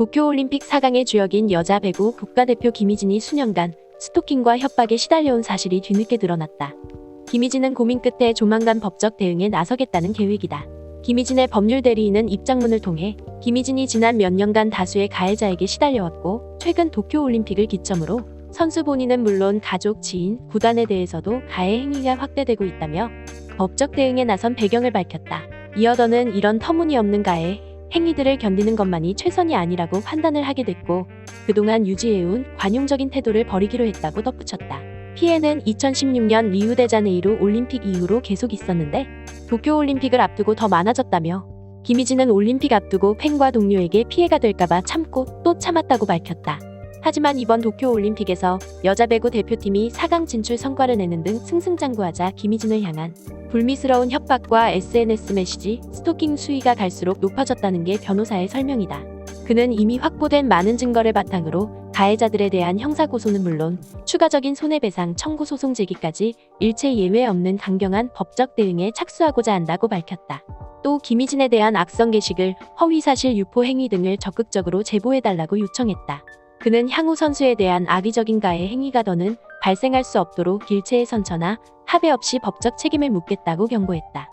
도쿄올림픽 4강의 주역인 여자 배구 국가대표 김희진이 수년간 스토킹과 협박에 시달려온 사실이 뒤늦게 드러났다. 김희진은 고민 끝에 조만간 법적 대응에 나서겠다는 계획이다. 김희진의 법률 대리인은 입장문을 통해 김희진이 지난 몇 년간 다수의 가해자에게 시달려왔고 최근 도쿄올림픽을 기점으로 선수 본인은 물론 가족, 지인, 구단에 대해서도 가해 행위가 확대되고 있다며 법적 대응에 나선 배경을 밝혔다. 이어더는 이런 터무니없는 가해 행위들을 견디는 것만이 최선이 아니라고 판단을 하게 됐고 그동안 유지해온 관용적인 태도를 버리기로 했다고 덧붙였다. 피해는 2016년 리우데자네이루 올림픽 이후로 계속 있었는데 도쿄올림픽을 앞두고 더 많아졌다며 김희진은 올림픽 앞두고 팬과 동료에게 피해가 될까봐 참고 또 참았다고 밝혔다. 하지만 이번 도쿄올림픽에서 여자 배구 대표팀이 4강 진출 성과를 내는 등 승승장구하자 김희진을 향한 불미스러운 협박과 SNS 메시지, 스토킹 수위가 갈수록 높아졌다는 게 변호사의 설명이다. 그는 이미 확보된 많은 증거를 바탕으로 가해자들에 대한 형사고소는 물론 추가적인 손해배상 청구 소송 제기까지 일체 예외 없는 강경한 법적 대응에 착수하고자 한다고 밝혔다. 또 김희진에 대한 악성 게시글, 허위사실 유포 행위 등을 적극적으로 제보해달라고 요청했다. 그는 향후 선수에 대한 악의적인 가해 행위가 더는 발생할 수 없도록 일체의 선처나 합의 없이 법적 책임을 묻겠다고 경고했다.